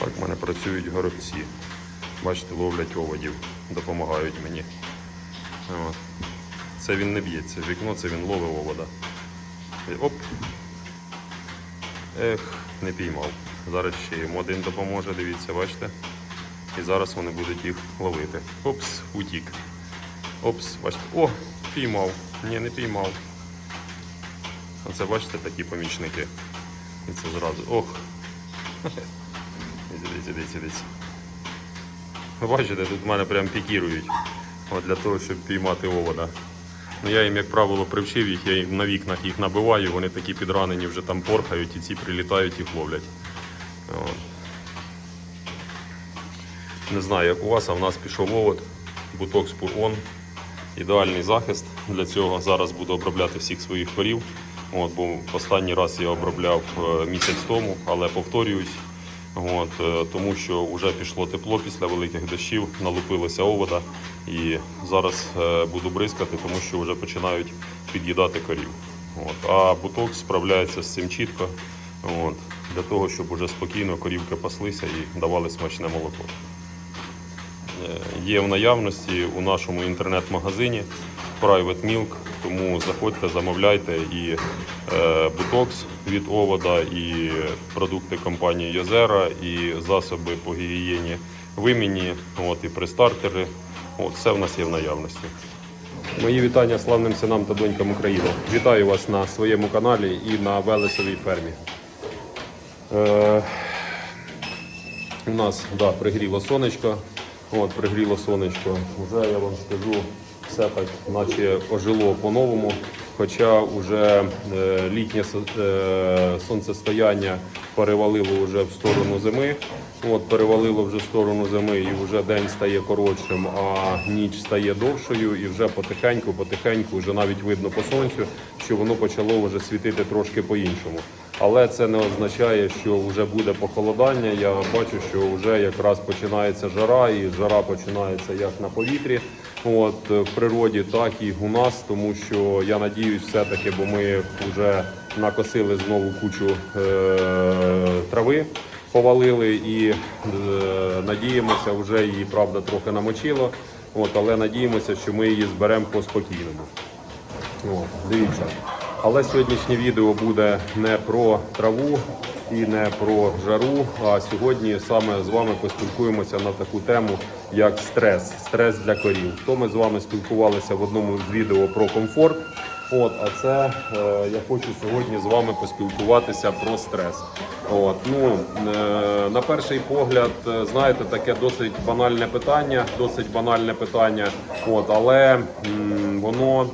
Так в мене працюють горобці. Бачите, ловлять оводів, допомагають мені. От. Це він не б'ється. Вікно це він ловить овода. І Оп. Ех, не піймав. Зараз ще йому один допоможе, дивіться, бачите. І зараз вони будуть їх ловити. Опс, утік. Опс, бачите. О, піймав. Ні, не піймав. Оце бачите такі помічники. І це зразу. Ох. Дивіться, дивіться, дивіться. Бачите, тут в мене прям пікірують. От для того, щоб піймати овода. Ну я їм, як правило, привчив їх, я їм на вікнах їх набиваю, вони такі підранені вже там порхають і ці прилітають їх ловлять. От. Не знаю, як у вас, а в нас пішов овод, буток спурон. Ідеальний захист для цього. Зараз буду обробляти всіх своїх корів. От, бо останній раз я обробляв е, місяць тому, але повторююсь. От, е, тому що вже пішло тепло після великих дощів, налупилося овода. І зараз е, буду бризкати, тому що вже починають під'їдати корів. От. А буток справляється з цим чітко. От, для того, щоб уже спокійно корівки паслися і давали смачне молоко. Є в наявності у нашому інтернет-магазині Private Milk, тому заходьте, замовляйте і е, бутокс від овода, і продукти компанії Йозера, і засоби по гігієні виміні, от, і пристартери. От, все в нас є в наявності. Мої вітання славним синам та донькам України. Вітаю вас на своєму каналі і на Велесовій фермі. Е, у нас да, пригріло сонечко. От, пригріло сонечко. Вже я вам скажу, все так, наче ожило по-новому. Хоча вже е, літнє е, сонцестояння перевалило вже в сторону зими. От, перевалило вже в сторону зими і вже день стає коротшим, а ніч стає довшою, і вже потихеньку, потихеньку, вже навіть видно по сонцю, що воно почало вже світити трошки по-іншому. Але це не означає, що вже буде похолодання. Я бачу, що вже якраз починається жара, і жара починається як на повітрі, от в природі, так і у нас, тому що я надіюсь, все-таки, бо ми вже накосили знову кучу е- трави. Повалили і е, надіємося, вже її правда трохи намочило. От, але надіємося, що ми її зберемо по спокійному. Дивіться. Але сьогоднішнє відео буде не про траву і не про жару. А сьогодні саме з вами поспілкуємося на таку тему, як стрес. Стрес для корів. То ми з вами спілкувалися в одному з відео про комфорт. От, а це е, я хочу сьогодні з вами поспілкуватися про стрес. От, ну, е, на перший погляд, е, знаєте, таке досить банальне питання, досить банальне питання. От, але м, воно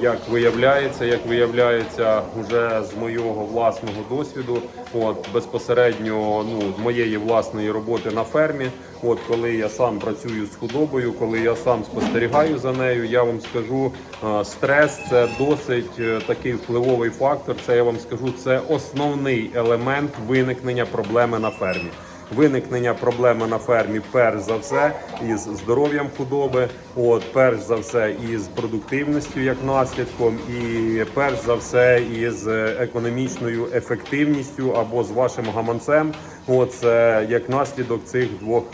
Як виявляється, як виявляється, вже з моєго власного досвіду, от безпосередньо ну з моєї власної роботи на фермі. От коли я сам працюю з худобою, коли я сам спостерігаю за нею, я вам скажу, е, стрес це досить е, такий впливовий фактор. Це я вам скажу, це основний елемент виникнення проблеми на фермі виникнення проблеми на фермі перш за все із здоров'ям худоби, от перш за все із продуктивністю як наслідком, і перш за все із економічною ефективністю або з вашим гаманцем. От це як наслідок цих двох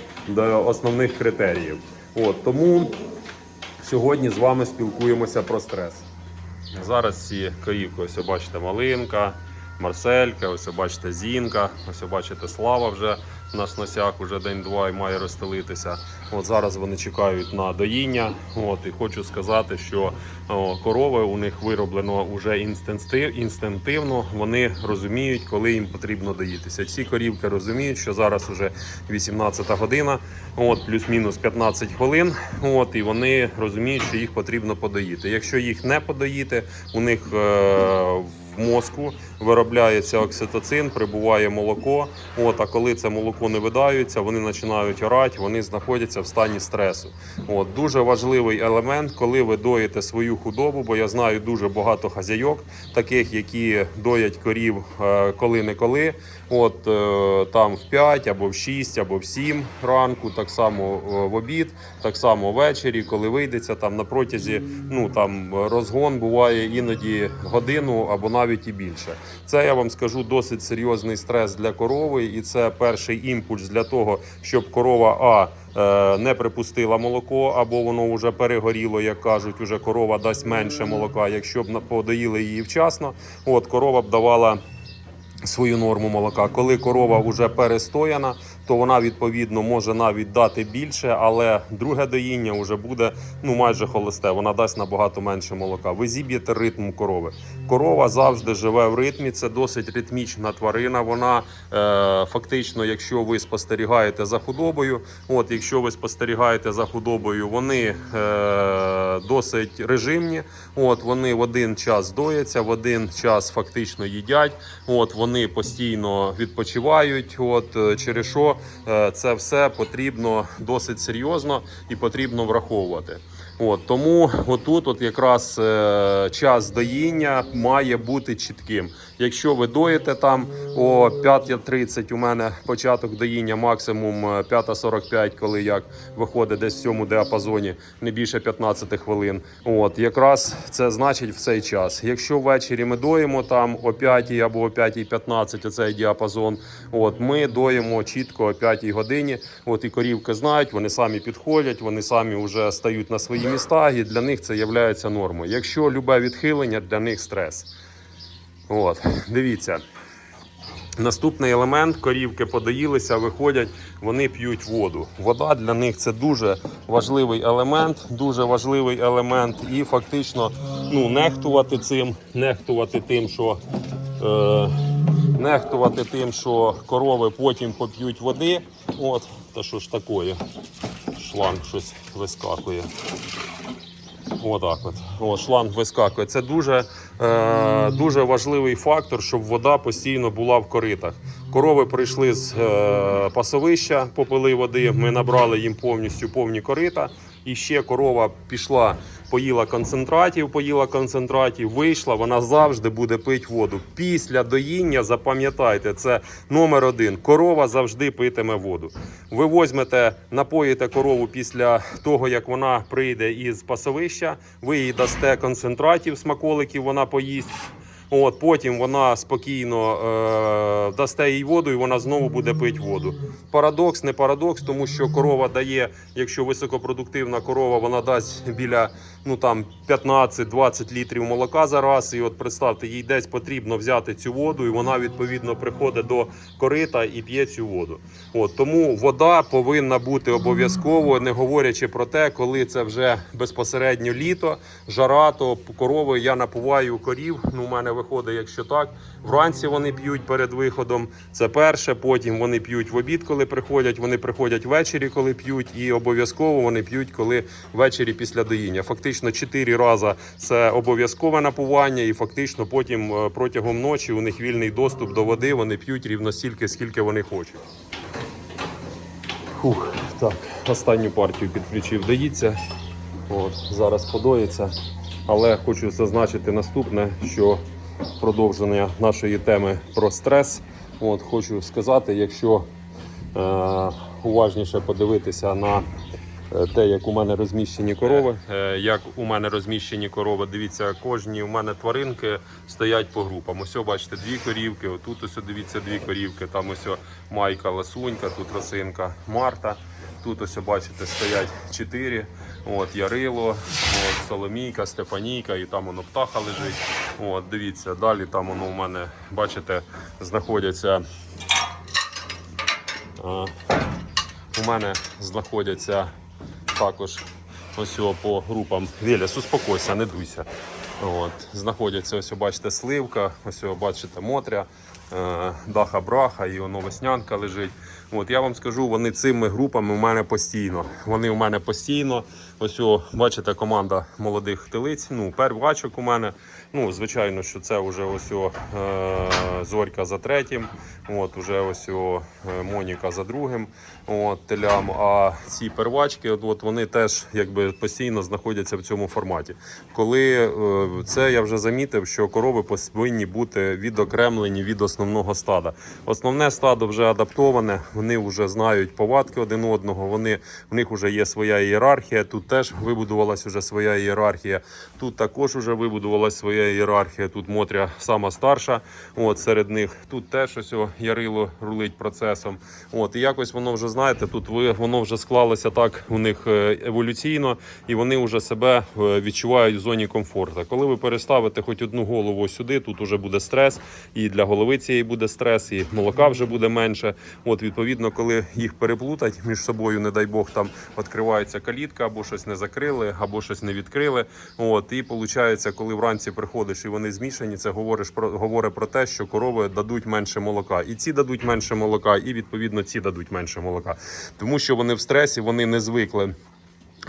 основних критеріїв. От тому сьогодні з вами спілкуємося про стрес. Зараз ці корівки, ось бачите, малинка, Марселька, ось бачите Зінка, ось бачите Слава вже наш носяк, вже день-два і має розстелитися. От зараз вони чекають на доїння. От і хочу сказати, що о, корови у них вироблено вже інстинкти- інстинктивно. Вони розуміють, коли їм потрібно доїтися. Ці корівки розуміють, що зараз вже 18 година, от плюс-мінус 15 хвилин. От і вони розуміють, що їх потрібно подоїти. Якщо їх не подоїти, у них е, в мозку виробляється окситоцин, прибуває молоко. От, а коли це молоко не видається, вони починають орати, вони знаходяться в стані стресу. От, дуже важливий елемент, коли ви доїте свою худобу, бо я знаю дуже багато хазяйок, таких, які доять корів е, коли-не-коли. От е, там в 5 або в 6, або в 7 ранку, так само е, в обід, так само ввечері, коли вийдеться там на протязі, ну там розгон буває іноді годину або навіть і більше. Це я вам скажу досить серйозний стрес для корови, і це перший імпульс для того, щоб корова а не припустила молоко, або воно вже перегоріло, як кажуть, уже корова дасть менше молока. Якщо б подоїли її вчасно, от корова б давала свою норму молока. Коли корова вже перестояна, то вона відповідно може навіть дати більше, але друге доїння вже буде ну майже холосте. Вона дасть набагато менше молока. Ви зіб'єте ритм корови. Корова завжди живе в ритмі. Це досить ритмічна тварина. Вона е, фактично, якщо ви спостерігаєте за худобою, от якщо ви спостерігаєте за худобою, вони е, досить режимні. От вони в один час дояться, в один час фактично їдять. От вони постійно відпочивають. От е, через що е, це все потрібно досить серйозно і потрібно враховувати. От тому отут, от якраз е, час доїння має бути чітким. Якщо ви доїте там о 5.30 у мене початок доїння, максимум е, 5.45, коли як виходить десь в цьому діапазоні, не більше 15 хвилин. От якраз це значить в цей час. Якщо ввечері ми доїмо там о 5 або о 5.15, оцей діапазон, от ми доїмо чітко о 5 годині. От і корівки знають, вони самі підходять, вони самі вже стають на свої міста, і для них це є нормою. Якщо любе відхилення, для них стрес. От, дивіться. Наступний елемент корівки подоїлися, виходять, вони п'ють воду. Вода для них це дуже важливий елемент, дуже важливий елемент, і фактично ну, нехтувати цим, нехтувати тим, що е, нехтувати тим, що корови потім поп'ють води. От, та що ж такое? Шланг щось вискакує. Отак от. О, шланг вискакує. Це дуже, е, дуже важливий фактор, щоб вода постійно була в коритах. Корови прийшли з е, пасовища, попили води. Ми набрали їм повністю повні корита. І ще корова пішла, поїла концентратів, поїла концентратів, вийшла. Вона завжди буде пити воду. Після доїння запам'ятайте, це номер один. Корова завжди питиме воду. Ви возьмете, напоїте корову після того, як вона прийде із пасовища. Ви їй дасте концентратів, смаколиків, вона поїсть. От потім вона спокійно е, дасте їй воду, і вона знову буде пити воду. Парадокс, не парадокс, тому що корова дає, якщо високопродуктивна корова, вона дасть біля ну там 15-20 літрів молока за раз. І от представте, їй десь потрібно взяти цю воду, і вона відповідно приходить до корита і п'є цю воду. От тому вода повинна бути обов'язково, не говорячи про те, коли це вже безпосередньо літо, жара, то корови я напуваю корів. Ну, у мене виходить, якщо так. Вранці вони п'ють перед виходом. Це перше. Потім вони п'ють в обід, коли приходять. Вони приходять ввечері, коли п'ють, і обов'язково вони п'ють, коли ввечері після доїння. Фактично 4 рази це обов'язкове напування, і фактично потім е, протягом ночі у них вільний доступ до води. Вони п'ють рівно стільки, скільки вони хочуть. Фух, так, останню партію підключив, доїться. От, зараз подоїться. Але хочу зазначити наступне, що продовження нашої теми про стрес. От, хочу сказати, якщо е, уважніше подивитися на е, те, як у мене розміщені корови. Е, Як у мене розміщені корови, дивіться, кожні у мене тваринки стоять по групам. Ось, бачите, дві корівки, отут ось дивіться дві корівки, там ось майка, ласунька, тут росинка, Марта. Тут ось бачите, стоять чотири. От Ярило, от, Соломійка, Стефанійка, і там воно птаха лежить. От, дивіться, далі там воно у мене, бачите, знаходяться. А, у мене знаходяться також ось по групам. Велес, успокойся, не дуйся. От, знаходяться ось, бачите, сливка, ось бачите, мотря, е, даха браха і воно веснянка лежить. От, я вам скажу, вони цими групами у мене постійно. Вони у мене постійно. Ось о, бачите, команда молодих телиць. Ну, первачок у мене. Ну, звичайно, що це вже ось о, е, зорька за третім. От, уже ось о, е, Моніка за другим. От, телям. А ці первачки, от, от вони теж якби постійно знаходяться в цьому форматі. Коли е, це я вже замітив, що корови повинні бути відокремлені від основного стада. Основне стадо вже адаптоване, вони вже знають повадки один одного. Вони в них вже є своя ієрархія. Тут теж вибудувалась вже своя ієрархія. Тут також вже вибудувалась своя ієрархія. Тут Мотря сама старша. От серед них тут теж ось о, Ярило рулить процесом. От і якось воно вже знаєте, тут воно вже склалося так у них е, еволюційно, і вони вже себе е, відчувають в зоні комфорту. Коли ви переставите хоч одну голову сюди, тут вже буде стрес, і для голови цієї буде стрес, і молока вже буде менше. От відповідно, коли їх переплутать між собою, не дай Бог, там відкривається калітка, або щось не закрили, або щось не відкрили. От і виходить, коли вранці приходиш і вони змішані, це говориш про говорить про те, що корови дадуть менше молока, і ці дадуть менше молока, і відповідно ці дадуть менше молока, тому що вони в стресі, вони не звикли.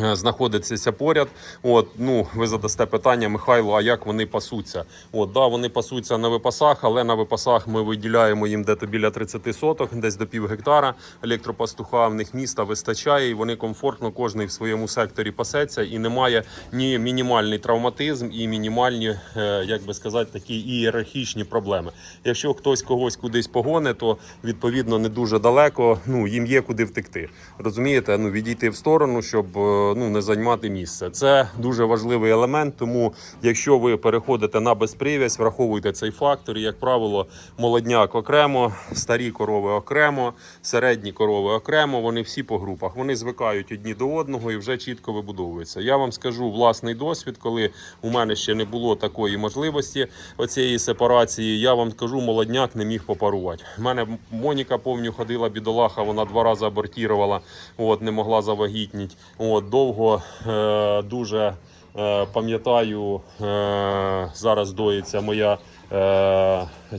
Е, Знаходитися поряд. От, ну, ви задасте питання, Михайло, а як вони пасуться? От, да, вони пасуться на випасах, але на випасах ми виділяємо їм дето біля 30 соток, десь до пів гектара. Електропастуха в них міста вистачає, і вони комфортно кожний в своєму секторі пасеться, і немає ні мінімальний травматизм, і мінімальні, е, як би сказати, такі ієрархічні проблеми. Якщо хтось когось кудись погоне, то відповідно не дуже далеко. Ну їм є куди втекти. Розумієте? Ну відійти в сторону, щоб е, ну не займати місце. Це дуже важливий елемент. Тому, якщо ви переходите на безприв'язь, враховуйте цей фактор. І, Як правило, молодняк окремо, старі корови окремо, середні корови окремо. Вони всі по групах. Вони звикають одні до одного і вже чітко вибудовуються. Я вам скажу власний досвід, коли у мене ще не було такої можливості оцієї сепарації. Я вам скажу, молодняк не міг попарувати. У мене Моніка повню ходила бідолаха, вона два рази абортувала, от не могла завагітніти. От довго е, дуже е, пам'ятаю, е, зараз доїться моя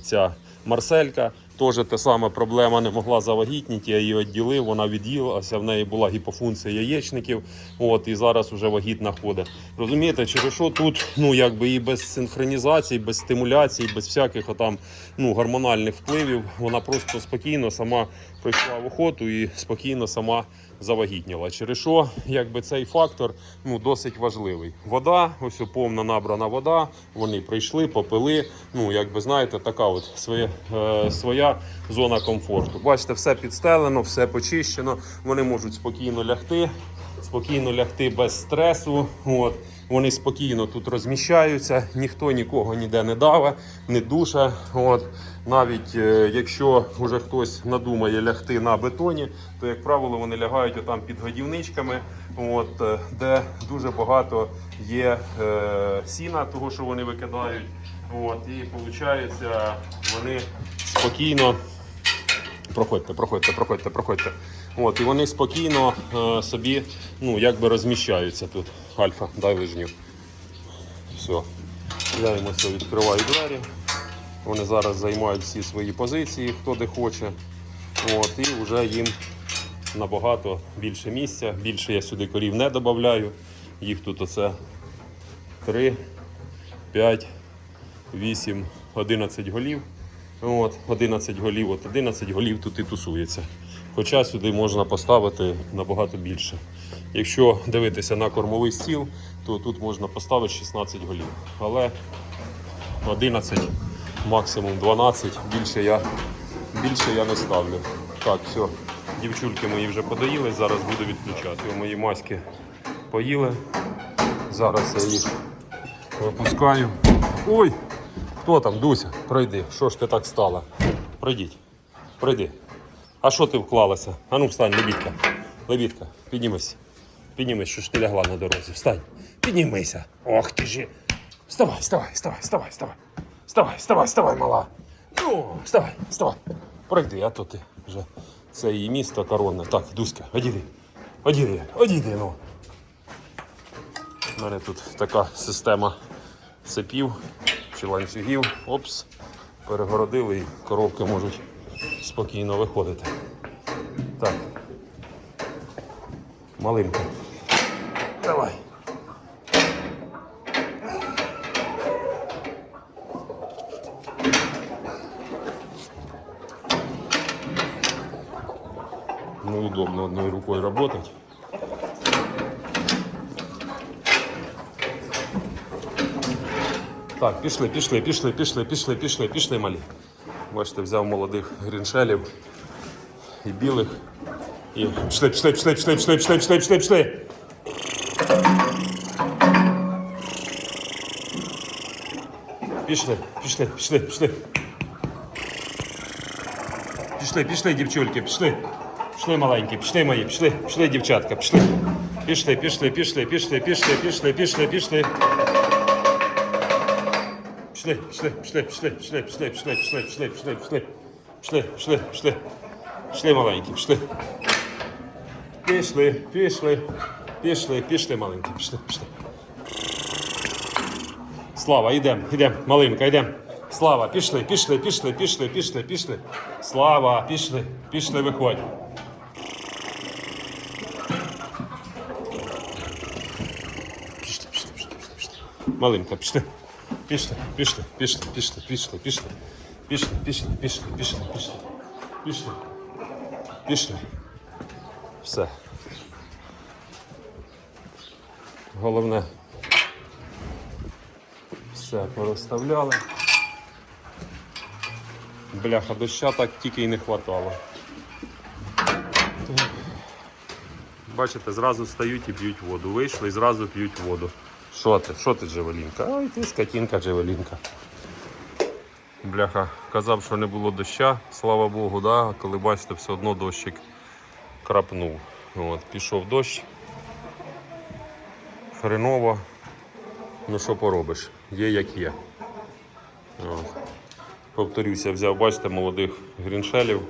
ця Марселька. Теж те саме проблема не могла завагітніти, я її відділив, вона від'їлася, в неї була гіпофункція яєчників, от, і зараз вже вагітна ходить. Розумієте, через що тут ну, якби і без синхронізації, без стимуляції, без всяких отам, ну, гормональних впливів, вона просто спокійно сама пройшла в охоту і спокійно сама завагітніла. Через що якби цей фактор ну, досить важливий. Вода, ось повна набрана вода, вони прийшли, попили. Ну, якби знаєте, така от своє, е, своя зона комфорту. Бачите, все підстелено, все почищено. Вони можуть спокійно лягти, спокійно лягти без стресу. От. Вони спокійно тут розміщаються, ніхто нікого ніде не даве, не душе. От. Навіть е, якщо вже хтось надумає лягти на бетоні, то, як правило, вони лягають отам під годівничками, от, е, де дуже багато є е, сіна, того, що вони викидають. От, і виходить, вони спокійно. Проходьте, проходьте, проходьте, проходьте. От, і вони спокійно е, собі ну, якби розміщаються тут. Альфа, дай лижню. Все. Я відкриваю двері. Вони зараз займають всі свої позиції, хто де хоче. От, і вже їм набагато більше місця. Більше я сюди корів не додаю. Їх тут оце 3, 5, 8, 11 голів. От, 11 голів, от 11 голів тут і тусується. Хоча сюди можна поставити набагато більше. Якщо дивитися на кормовий стіл, то тут можна поставити 16 голів. Але 11, максимум 12, більше я, більше я не ставлю. Так, все, дівчульки мої вже подоїли, зараз буду відключати. Мої маськи поїли. Зараз я їх випускаю. Ой! Хто там, Дуся? Пройди. Що ж ти так стала? Пройдіть. Пройди. А що ти вклалася? А ну встань, лебідка. Лебідка, піднімись. Піднімись, що ж ти лягла на дорозі. Встань. Піднімися. Ох ти ж. Вставай, вставай, вставай, вставай, вставай. Вставай, вставай, вставай, мала. Ну, вставай, вставай. Пройди, а то ти вже. Це її місто коронне. Так, Дуська, одійди. Одійди, одійди, ну. У мене тут така система цепів чи ланцюгів. Опс, перегородили і коробки можуть спокійно виходити. Так. Малинка. Давай. рукой работать. Так, пішли, пішли, пішли, пішли, пішли, пішли, пішли, малі. Бачите, взяв молодих гріншелів і білих. І пішли, пішли, пішли, пішли, пішли, пішли, пішли, пішли, пішли. Пішли, пішли, пішли, пішли. Пішли, пішли, дівчульки, пішли. Пішли маленькі, пішли мої, пішли, пішли, дівчатка, пішли. Пішли, пішли, пішли, пішли, пішли, пішли, пішли, пішли. Пішли, пішли, пішли, пішли, пішли, пішли, пішли, пішли, пішли, пішли, пішли. Пішли, пішли, пішли. Пішли маленькі, пішли. Пішли, пішли, пішли, пішли маленькі, пішли, пішли. Слава, йдем, йдем, малинка, йдем. Слава, пішли, пішли, пішли, пішли, пішли, пішли. Слава, пішли, пішли, виходь. Малинка, пішли. Пішли, пішли, пішли, пішли, пішли, пішли. Пішли, пішли, пішли, пішли, пішли. Пішли. Пішли. Все. Головне. Все, порозставляли. Бляха, доща так тільки й не хватало. Бачите, зразу стають і п'ють воду. Вийшли і зразу п'ють воду. Що ти? Що ти, Джевелінка? Ой, ти скотінка, Джевелінка. Бляха, казав, що не було доща, слава Богу, да? коли бачите, все одно дощик крапнув. От, пішов дощ. Хреново. Ну що поробиш? Є як є. От. Повторюся, взяв, бачите, молодих гріншелів.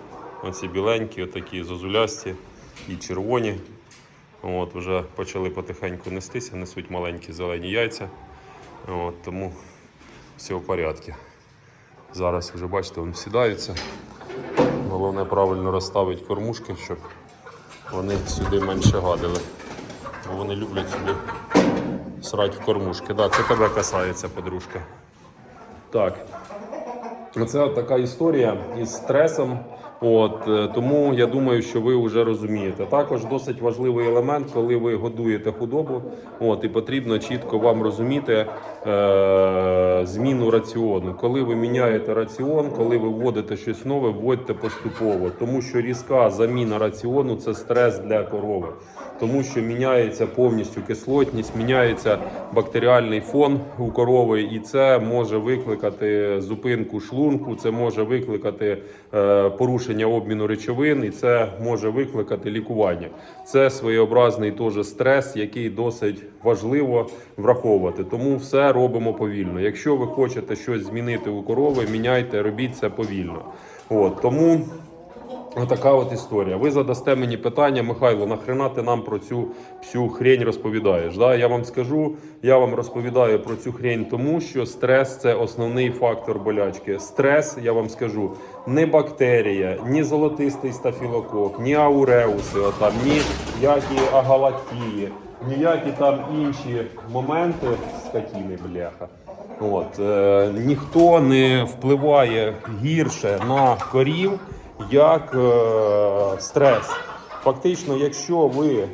Оці біленькі, отакі зозулясті і червоні. От, вже почали потихеньку нестися, несуть маленькі зелені яйця. От, тому все в порядку. Зараз вже бачите, вони сідаються. Головне правильно розставити кормушки, щоб вони сюди менше гадили. Бо вони люблять сюди срать в кормушки. Так, це тебе касається, подружка. Так. От така історія із стресом. От е, тому я думаю, що ви вже розумієте. Також досить важливий елемент, коли ви годуєте худобу. От і потрібно чітко вам розуміти е- зміну раціону. Коли ви міняєте раціон, коли ви вводите щось нове, вводьте поступово, тому що різка заміна раціону це стрес для корови. Тому що міняється повністю кислотність, міняється бактеріальний фон у корови, і це може викликати зупинку шлунку, це може викликати е, порушення обміну речовин, і це може викликати лікування. Це своєобразний теж стрес, який досить важливо враховувати. Тому все робимо повільно. Якщо ви хочете щось змінити у корови, міняйте, робіть це повільно. От тому. Отака от історія. Ви задасте мені питання, Михайло, нахрена ти нам про цю всю хрень розповідаєш? Да? Я вам скажу, я вам розповідаю про цю хрень, тому що стрес це основний фактор болячки. Стрес, я вам скажу, не бактерія, ні золотистий стафілокок, ні ауреуси, отам, ні які агалактії, ніякі там інші моменти скотіни, бляха. От, е, ніхто не впливає гірше на корів, як е, стрес. Фактично, якщо ви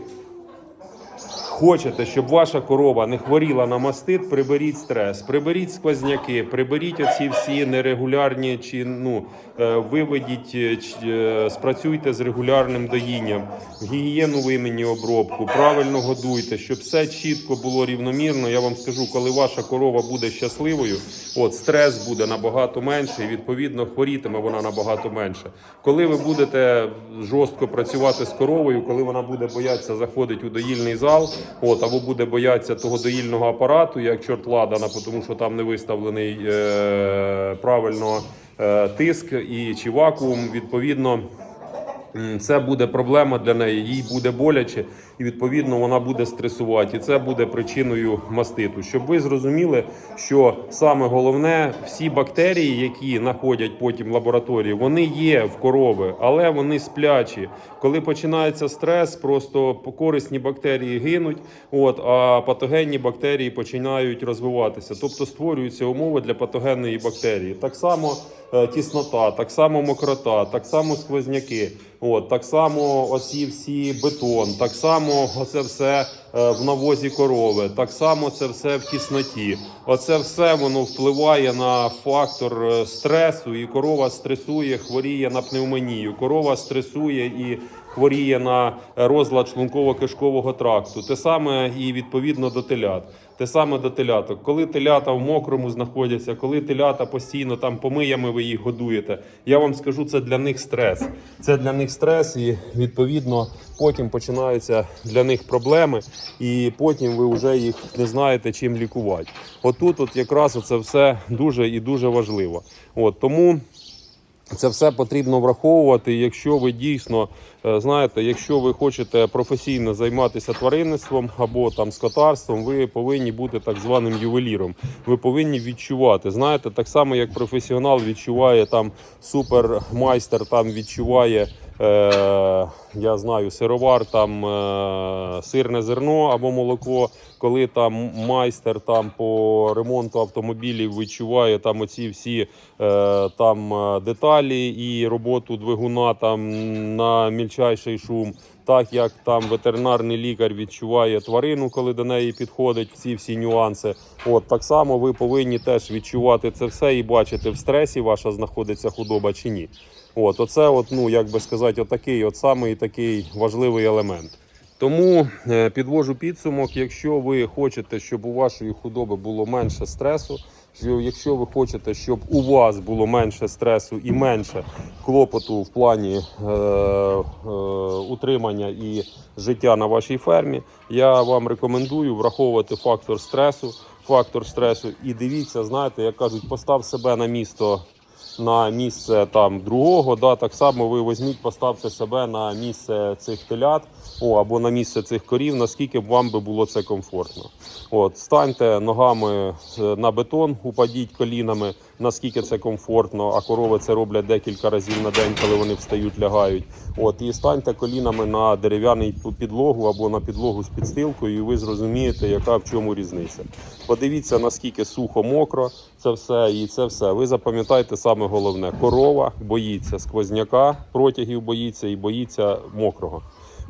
хочете, щоб ваша корова не хворіла на мастит, приберіть стрес, приберіть сквозняки, приберіть оці всі нерегулярні чи ну е, виведіть, е, е, спрацюйте з регулярним доїнням, гігієну вимені обробку, правильно годуйте, щоб все чітко було рівномірно. Я вам скажу, коли ваша корова буде щасливою, от стрес буде набагато менше, і відповідно хворітиме вона набагато менше. Коли ви будете жорстко працювати з коровою, коли вона буде боятися заходити у доїльний зал, от або буде боятися того доїльного апарату, як чорт ладана, тому що там не виставлений е, правильно е, тиск і чи вакуум, відповідно. Це буде проблема для неї, їй буде боляче, і відповідно вона буде стресувати. І це буде причиною маститу. Щоб ви зрозуміли, що саме головне, всі бактерії, які знаходять потім в лабораторії, вони є в корови, але вони сплячі. Коли починається стрес, просто корисні бактерії гинуть, от, а патогенні бактерії починають розвиватися. Тобто створюються умови для патогенної бактерії. Так само е, тіснота, так само мокрота, так само сквозняки. От, так само оці всі бетон, так само оце все е, в навозі корови, так само це все в тісноті. Оце все воно впливає на фактор е, стресу, і корова стресує, хворіє на пневмонію. Корова стресує і хворіє на розлад шлунково-кишкового тракту. Те саме і відповідно до телят. Те саме до теляток. Коли телята в мокрому знаходяться, коли телята постійно там помиями ви їх годуєте, я вам скажу, це для них стрес. Це для них стрес, і відповідно потім починаються для них проблеми, і потім ви вже їх не знаєте чим лікувати. Отут, от якраз це все дуже і дуже важливо. От тому. Це все потрібно враховувати. Якщо ви дійсно е, знаєте, якщо ви хочете професійно займатися тваринництвом або там скотарством, ви повинні бути так званим ювеліром. Ви повинні відчувати. Знаєте, так само як професіонал відчуває там супермайстер, там відчуває. Е, я знаю, сировар, там е, сирне зерно або молоко. Коли там майстер там по ремонту автомобілів відчуває там оці всі е, там деталі і роботу двигуна там на мільчайший шум. Так як там ветеринарний лікар відчуває тварину, коли до неї підходить ці всі нюанси. От так само ви повинні теж відчувати це все і бачити в стресі, ваша знаходиться худоба чи ні. От, оце, от, ну як би сказати, отакий, от самий такий важливий елемент. Тому е, підвожу підсумок, якщо ви хочете, щоб у вашої худоби було менше стресу, що якщо ви хочете, щоб у вас було менше стресу і менше клопоту в плані е, е, утримання і життя на вашій фермі, я вам рекомендую враховувати фактор стресу. Фактор стресу, і дивіться, знаєте, як кажуть, постав себе на місто на місце там другого. Да, так само ви візьміть, поставте себе на місце цих телят о, або на місце цих корів, наскільки б вам би було це комфортно. От, станьте ногами е, на бетон, упадіть колінами, наскільки це комфортно, а корови це роблять декілька разів на день, коли вони встають, лягають. От, і станьте колінами на дерев'яний підлогу або на підлогу з підстилкою, і ви зрозумієте, яка в чому різниця. Подивіться, наскільки сухо, мокро це все, і це все. Ви запам'ятайте саме головне: корова боїться сквозняка, протягів боїться і боїться мокрого.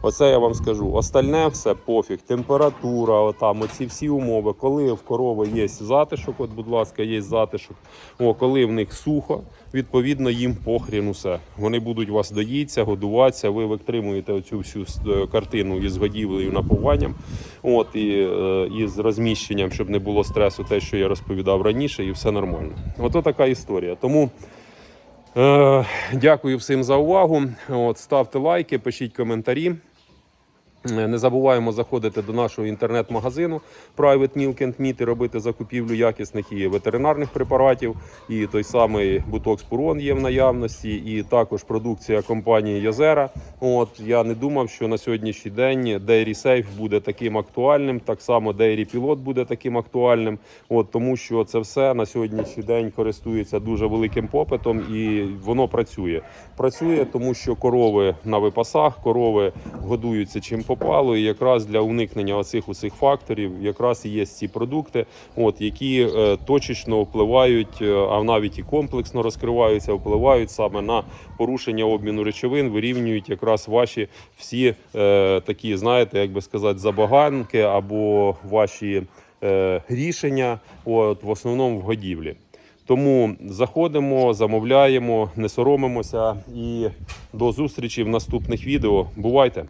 Оце я вам скажу. Остальне все пофіг. Температура, отам, оці всі умови. Коли в корови є затишок, от, будь ласка, є затишок. О, коли в них сухо, відповідно їм похрін усе. Вони будуть вас доїться, годуватися. Ви витримуєте оцю всю е, картину із годівлею напуванням, от і, е, і з розміщенням, щоб не було стресу, те, що я розповідав раніше, і все нормально. Ото така історія. Тому. Е, дякую всім за увагу. От, ставте лайки, пишіть коментарі. Е, Не забуваємо заходити до нашого інтернет-магазину Private Milk and Meat і робити закупівлю якісних і ветеринарних препаратів. І той самий Бутокс Пурон є в наявності, і також продукція компанії Йозера. От я не думав, що на сьогоднішній день Dairy Safe буде таким актуальним. Так само Dairy Pilot буде таким актуальним. От тому, що це все на сьогоднішній день користується дуже великим попитом і воно працює. Працює, тому що корови на випасах, корови годуються чим попало, і якраз для уникнення оцих усіх факторів якраз і є ці продукти, от які е, точечно впливають, е, а навіть і комплексно розкриваються, впливають саме на порушення обміну речовин, вирівнюють якраз ваші всі е, такі, знаєте, як би сказати, забаганки або ваші е, рішення, от в основному в годівлі. Тому заходимо, замовляємо, не соромимося і до зустрічі в наступних відео. Бувайте!